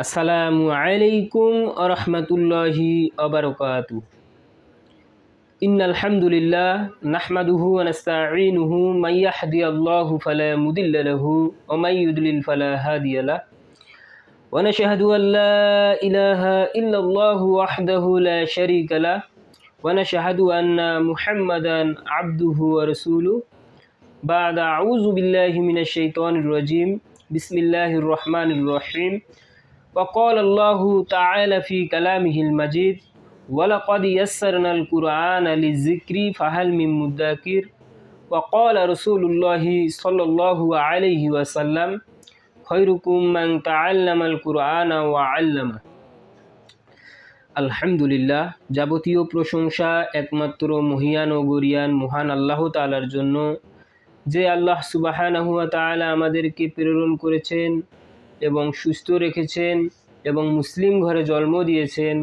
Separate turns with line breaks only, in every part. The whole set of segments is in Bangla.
السلام عليكم ورحمة الله وبركاته. إن الحمد لله نحمده ونستعينه من يهدي الله فلا مدل له ومن يدلل فلا هادي له. ونشهد أن لا إله إلا الله وحده لا شريك له. ونشهد أن محمدا عبده ورسوله. بعد أعوذ بالله من الشيطان الرجيم. بسم الله الرحمن الرحيم. وقال الله تعالى في كلامه المجيد ولقد يسرنا القرآن للذكر فهل من مدكر وقال رسول الله صلى الله عليه وسلم خيركم من تعلم القرآن وعلمه আলহামদুলিল্লাহ যাবতীয় প্রশংসা একমাত্র মহিয়ান ও গরিয়ান মহান আল্লাহ তালার জন্য যে আল্লাহ সুবাহানাহুয়া তালা আমাদেরকে প্রেরণ করেছেন এবং সুস্থ রেখেছেন এবং মুসলিম ঘরে জন্ম দিয়েছেন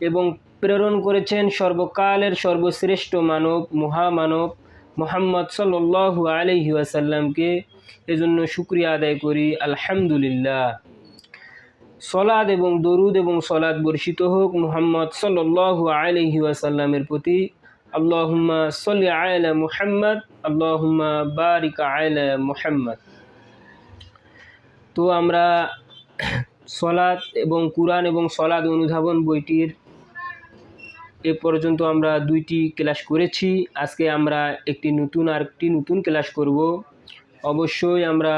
এবং প্রেরণ করেছেন সর্বকালের সর্বশ্রেষ্ঠ মানব, মহামানব মোহাম্মদ সাল্লু আলহি আসাল্লামকে এজন্য শুক্রিয়া আদায় করি, আলহামদুলিল্লাহ। সলাদ এবং দরুদ এবং সলাদ বর্ষিত হোক মোহাম্মদ সাল্লু আলহি আসাল্লামের প্রতি। আল্লাহুম্মা সল্লি আয়লা মুহাম্মদ, আল্লাহুম্মা বারিক আয়লা মুহাম্মদ। তো আমরা সলাদ এবং কুরআন এবং সলাদ অনুধাবন বইটির এ পর্যন্ত আমরা দুইটি ক্লাস করেছি। আজকে আমরা একটি নতুন আর একটি নতুন ক্লাস করব। অবশ্যই আমরা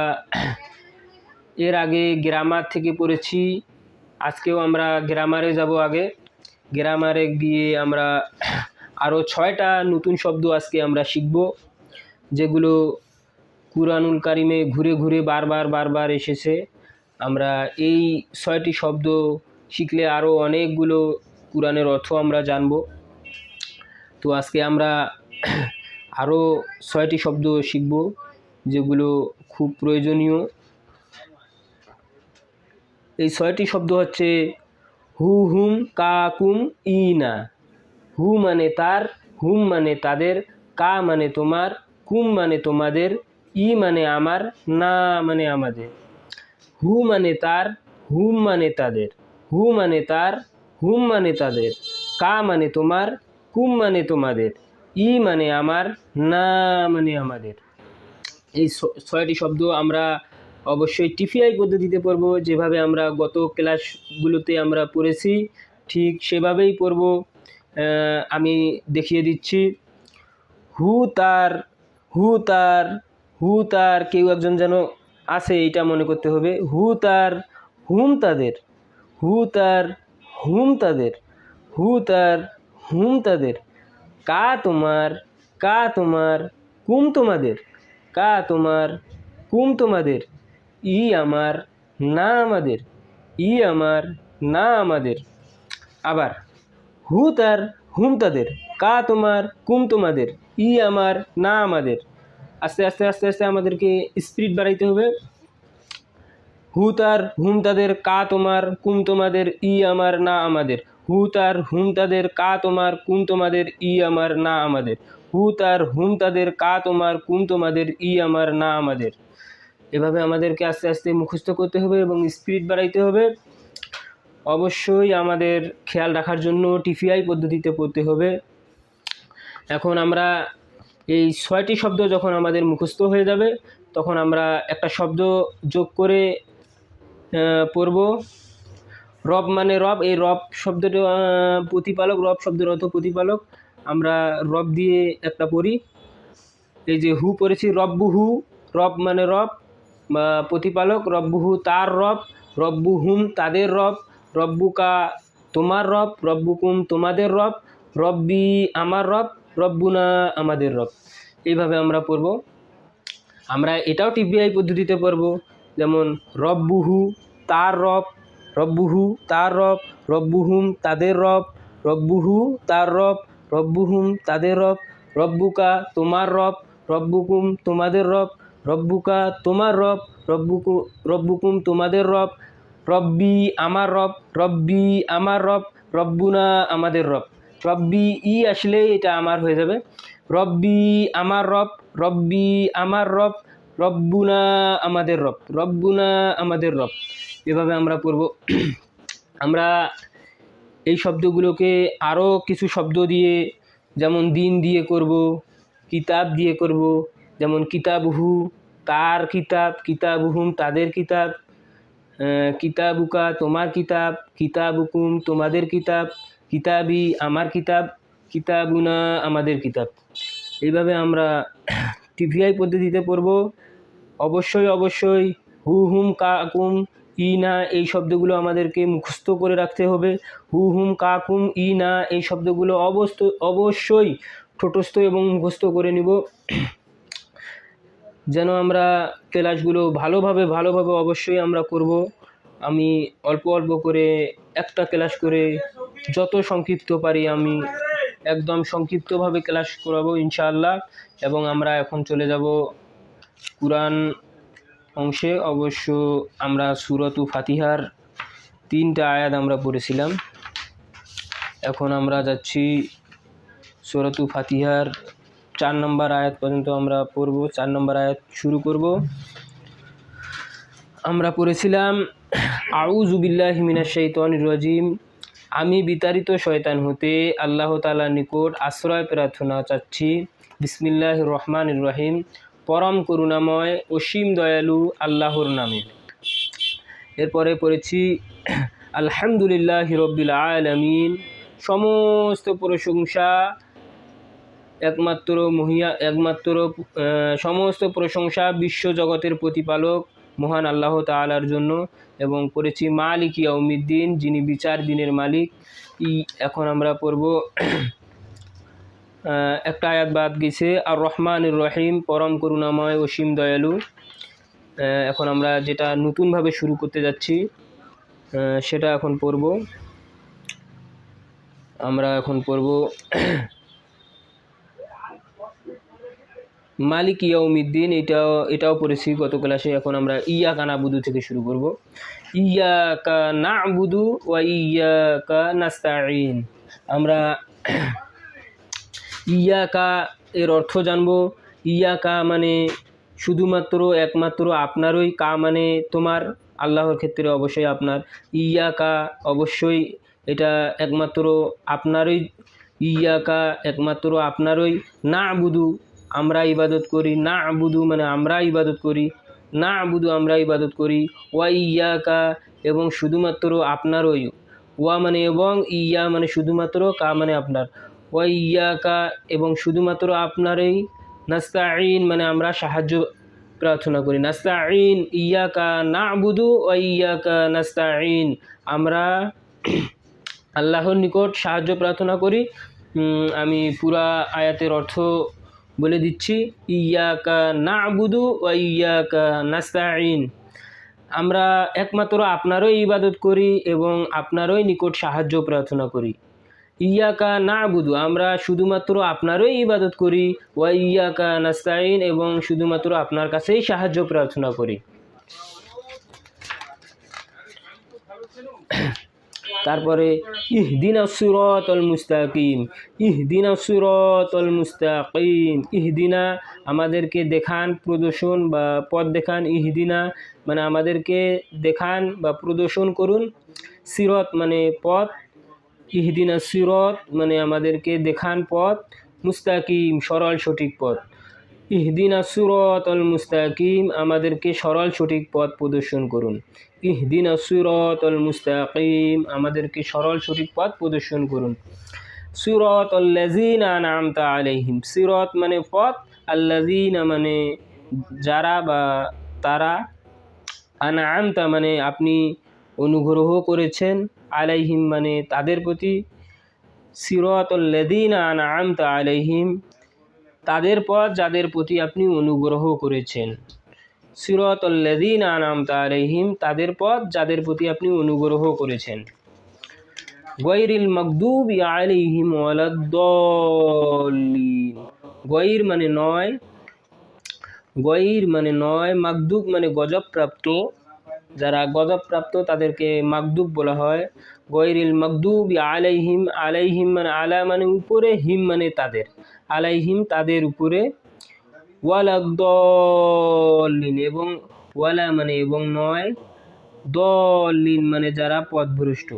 এর আগে গ্রামার থেকে পড়েছি। আজকেও আমরা গ্রামারে যাব আগে। গ্রামারে গিয়ে আমরা আরও ছয়টা নতুন শব্দ আজকে আমরা শিখব, যেগুলো কুরআনুল কারিমে ঘুরে ঘুরে বারবার বারবার এসেছে। আমরা এই ছয়টি শব্দ শিখলে আরও অনেকগুলো কোরআনের অর্থ আমরা জানব। তো আজকে আমরা আরও ছয়টি শব্দ শিখব, যেগুলো খুব প্রয়োজনীয়। এই ছয়টি শব্দ হচ্ছে হু হুম কা কুম ই না। হু মানে তার, হুম মানে তাদের, কা মানে তোমার, কুম মানে তোমাদের ই মানে আমার, না মানে আমাদের। হু মানে তার, হুম মানে তাদের। হু মানে তার, হুম মানে তাদের। কা মানে তোমার, কুম মানে তোমাদের। ই মানে আমার, না মানে আমাদের। এই ছয়টি শব্দ আমরা অবশ্যই টিপিআই পদ্ধতিতে পড়ব, যেভাবে আমরা গত ক্লাসগুলোতে আমরা পড়েছি, ঠিক সেভাবেই পড়ব। আমি দেখিয়ে দিচ্ছি। হু তার হু তার হু তার কেউ একজন যেন আছে এটা মনে করতে হবে। হু তার হুম তাদের। হু তার হুম তাদের। হু তার হুম তাদের। কা তোমার কা তোমার, কুম তোমাদের। কা তোমার, কুম তোমাদের। ই আমার, না আমাদের। ই আমার, না আমাদের। আবার হু তার হুম তাদের। কা তোমার, কুম তোমাদের। ই আমার, না আমাদের। আস্তে আস্তে আস্তে আস্তে আমাদেরকে স্পিড বাড়াইতে হবে। হু তার হুম তাদের, কা তোমার, কুম তোমাদের, ই আমার, না আমাদের। হু তার হুম তাদের, কা তোমার, কুম তোমাদের, ই আমার, না আমাদের। হু তার হুম তাদের, কা তোমার, কুম তোমাদের, ই আমার, না আমাদের। এভাবে আমাদেরকে আস্তে আস্তে মুখস্থ করতে হবে এবং স্পিড বাড়াইতে হবে। অবশ্যই আমাদের খেয়াল রাখার জন্য টিফিআই পদ্ধতিতে পড়তে হবে। এখন আমরা এই ছয়টি শব্দ যখন আমাদের মুখস্থ হয়ে যাবে, তখন আমরা একটা শব্দ যোগ করে পড়ব। রব মানে রব, এই রব শব্দটা প্রতিপালক, রব শব্দের অর্থ প্রতিপালক। আমরা রব দিয়ে একটা পড়ি। এই যে হু পড়েছি রব্বু হু রব মানে রব প্রতিপালক, রব্বুহু তার রব রব্বু হুম তাদের রব, রব্বুকা তোমার রব, রব্বুকুম তোমাদের রব, রব্বি আমার রব রব্বুনা আমাদের রব। এইভাবে আমরা পড়ব। আমরা এটাও টিপিআই পদ্ধতিতে পড়ব, যেমন রব্বুহু তার রব, রব্বুহু তার রব, রব্বুহুম তাদের রব, রব্বুহু তার রব, রব্বুহুম তাদের রব, রব্বুকা তোমার রব, রব্বুকুম তোমাদের রব, রব্বুকা তোমার রব, রব্বুকু, রব্বুকুম তোমাদের রব, রব্বি আমার রব, রব্বি আমার রব, রব্বুনা আমাদের রব। রব্বি ই আসলে এটা আমার হয়ে যাবে। রব্বি আমার রব, রব্বি আমার রব, রব্বুনা আমাদের রব, রব্বুনা আমাদের রব। এভাবে আমরা পড়ব। আমরা এই শব্দগুলোকে আরও কিছু শব্দ দিয়ে, যেমন দিন দিয়ে করব, কিতাব দিয়ে করব, যেমন কিতাবহু, তার কিতাব, কিতাবহুম, তাদের কিতাব কিতাবুকা, তোমার কিতাব, কিতাবুকুম, তোমাদের কিতাব কিতাবি আমার কিতাব, কিতাবুনা আমাদের কিতাব। এইভাবে আমরা টিভিআই পদ্ধতিতে পড়ব। অবশ্যই অবশ্যই হু হুম কাকুম ই না এই শব্দগুলো আমাদেরকে মুখস্থ করে রাখতে হবে। হু হুম কাকুম ই না এই শব্দগুলো অবস্থ অবশ্যই ঠোঁটস্থ এবং মুখস্থ করে নিব। যেন আমরা ক্লাসগুলো ভালোভাবে ভালোভাবে অবশ্যই আমরা করব। আমি অল্প অল্প করে একটা ক্লাস করে যত সংক্ষিপ্ত পারি আমি একদম সংক্ষিপ্তভাবে ক্লাস করাবো ইনশাআল্লাহ এবং আমরা এখন চলে যাব কুরআন অংশে। অবশ্য আমরা সুরতু ফাতিহার তিনটা আয়াত আমরা পড়েছিলাম। এখন আমরা যাচ্ছি সুরতু ফাতিহার চার নম্বর আয়াত পর্যন্ত আমরা পড়ব, চার নম্বর আয়াত শুরু করব। আমরা পড়েছিলাম আউযু বিল্লাহি মিনাশ রাজিম। আমি বিতাড়িত শয়তান হতে আল্লাহ তাআলার নিকট আশ্রয় প্রার্থনা চাচ্ছি। বিসমিল্লাহ রহমান রহিম। পরম করুণাময়, অসীম দয়ালু আল্লাহর নামে। এরপরে পড়েছি, আলহামদুলিল্লাহ রব্বিল আলামিন। সমস্ত প্রশংসা একমাত্র মহিয়া, একমাত্র সমস্ত প্রশংসা বিশ্ব জগতের প্রতিপালক মহান আল্লাহ তাআলার জন্য এবং করেছি মালিক ইয়াউমিদ্দিন, যিনি বিচার দিনের মালিক। ই, এখন আমরা পড়ব একটা আয়াত বাদ গেছে আর রহমান রহিম, পরম করুণাময় অসীম দয়ালু। এখন আমরা যেটা নতুনভাবে শুরু করতে যাচ্ছি সেটা এখন পড়ব। আমরা এখন পড়ব মালিক ইয়াউমিদ্দিন এটাও এটাও পড়েছি গত ক্লাসে। এখন আমরা ইয়া কানা বুদু থেকে শুরু করব। ইয়া কা না বুদু ওয়া ইয়া কা নাস্তাইন আমরা ইয়া কা এর অর্থ জানব। ইয়া কা মানে শুধুমাত্র, একমাত্র আপনারই, কা মানে তোমার, আল্লাহর ক্ষেত্রে অবশ্যই আপনার। ইয়া কা অবশ্যই এটা একমাত্র আপনারই ইয়া কা একমাত্র আপনারই। না বুধু আমরা ইবাদত করি না আবুদু মানে আমরা ইবাদত করি না আবুদু আমরা ইবাদত করি, ওয়া ইয়া কা এবং শুধুমাত্র আপনারই। ওয়া মানে এবং, ইয়া মানে শুধুমাত্র, কা মানে আপনার। ওয়া ইয়া কা এবং শুধুমাত্র আপনারই। নাস্তা আইন মানে আমরা সাহায্য প্রার্থনা করি। নাস্তাইন ইয়া কা না আবুদু ওয়া ইয়া কা নাস্তাইন আমরা আল্লাহর নিকট সাহায্য প্রার্থনা করি। আমি পুরা আয়াতের অর্থ বলে দিচ্ছি, ইয়াকা না আবুদু ও ইয়াকা নাস্তাইন আমরা একমাত্র আপনারই ইবাদত করি এবং আপনারই নিকট সাহায্য প্রার্থনা করি। ইয়াকা না বুধু আমরা শুধুমাত্র আপনারই ইবাদত করি। ওয়া ইয়াকা নাস্তাইন এবং শুধুমাত্র আপনার কাছেই সাহায্য প্রার্থনা করি। তারপরে ইহদিন অল মুস্তাকিম, ইহদিন সুরত অল মুস্তাকিম, ইহদিনা আমাদেরকে দেখান প্রদর্শন বা পথ দেখান, ইহদিনা মানে আমাদেরকে দেখান বা প্রদর্শন করুন, সিরত মানে পথ, ইহদিনা সিরত মানে আমাদেরকে দেখান পথ, মুস্তাকিম সরল সঠিক পথ। ইহদিনা অল মুস্তাকিম, আমাদেরকে সরল সঠিক পথ প্রদর্শন করুন। ইহদিনা অল মুস্তাকিম, আমাদেরকে সরল সঠিক পথ প্রদর্শন করুন। সুরত আল্লাজিনা নামতা আলাইহিম, সিরত মানে পথ আল্লাজিনা মানে যারা বা তারা, আনআমতা মানে আপনি অনুগ্রহ করেছেন, আলাইহিম মানে তাদের প্রতি। সিরত আল্লাদিনা আনআমতা আলাইহিম তাদের পথ যাদের প্রতি আপনি অনুগ্রহ করেছেন। সিরত আল্লাদিন আনামতা আলাইহিম, তাদের পথ যাদের প্রতি আপনি অনুগ্রহ করেছেন। গৈরিল মকদুব ওয়ালাদ্দলিন গৈর মানে নয় গৈর মানে নয় মাকদুব মানে গজবপ্রাপ্ত। যারা গজবপ্রাপ্ত তাদেরকে মাকদুব বলা হয়। গৈরিল মকদুব আলাইহিম আলাইহিম মানে আলা মানে উপরে, হিম মানে তাদের। আলাইহিম তাদের উপরে। ওয়ালাদ্দলিন এবং ওয়ালা মানে এবং নয় দলিন মানে যারা পথভ্রষ্ট।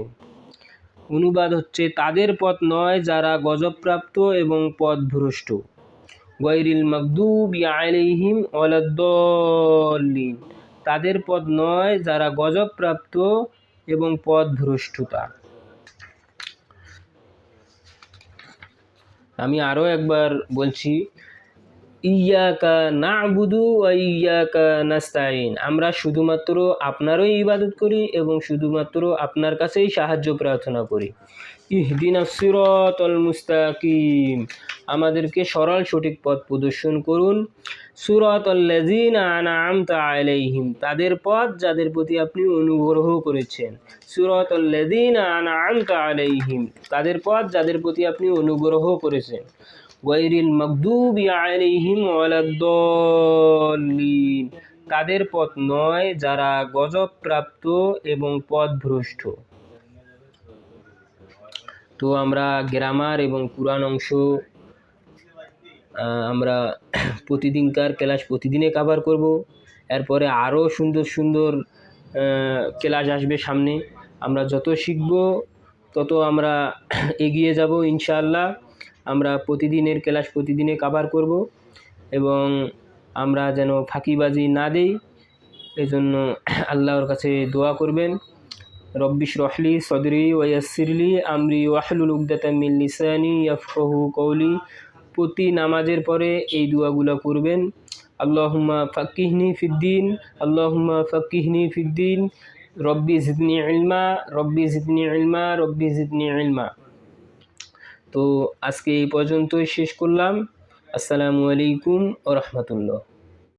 অনুবাদ হচ্ছে, তাদের পথ নয় যারা গজবপ্রাপ্ত এবং পথভ্রষ্ট। গৈরিল মকদুব আলাইহিম ওয়ালাদ্দলিন তাদের পথ নয় যারা গজবপ্রাপ্ত এবং পথভ্রষ্টতা। আমি আরও একবার বলছি ইয়াকা না বুধু ইয়াকা নাস্তাইন আমরা শুধুমাত্র আপনারই ইবাদত করি এবং শুধুমাত্র আপনার কাছেই সাহায্য প্রার্থনা করি। ইহদিন সিরতল মুস্তাকিম। আমাদেরকে সরল সঠিক পথ প্রদর্শন করুন। সুরত আনআমতা আলাইহিম। তাদের পথ যাদের প্রতি আপনি অনুগ্রহ করেছেন। সুরত আনআমতা আলাইহিম। তাদের পথ যাদের প্রতি আপনি অনুগ্রহ করেছেন। গৈরিল মকদুবি আলাইহিম ওয়ালাদ্দলিন তাদের পথ নয়, যারা গজবপ্রাপ্ত এবং পথ পথভ্রষ্ট। তো আমরা গ্রামার এবং পুরাণ অংশ আমরা প্রতিদিনকার ক্লাস প্রতিদিনে কাভার করব। এরপরে আরও সুন্দর সুন্দর ক্লাস আসবে সামনে। আমরা যত শিখব, তত আমরা এগিয়ে যাব ইনশাআল্লাহ। আমরা প্রতিদিনের ক্লাস প্রতিদিনে কাভার করব এবং আমরা যেন ফাঁকিবাজি না দেই, এজন্য আল্লাহর কাছে দোয়া করবেন। রব্বিশ রহলি সদরি ওয়াসিরলি আমরি ওয়াহলুল উকদাতাম মিন লিসানি ইয়াফকাহু কওলি। প্রতি নামাজের পরে এই দোয়াগুলো করবেন আল্লাহুম্মা ফাক্কিহনি ফিদ্দিন আল্লাহুম্মা ফাক্কিহনি ফিদ্দিন রব্বি জিদনি ইলমা, রব্বি জিদনি ইলমা, রব্বি জিদনি ইলমা। তো আজকে এই পর্যন্তই শেষ করলাম। আসসালামু আলাইকুম ও রহমতুল্লাহ।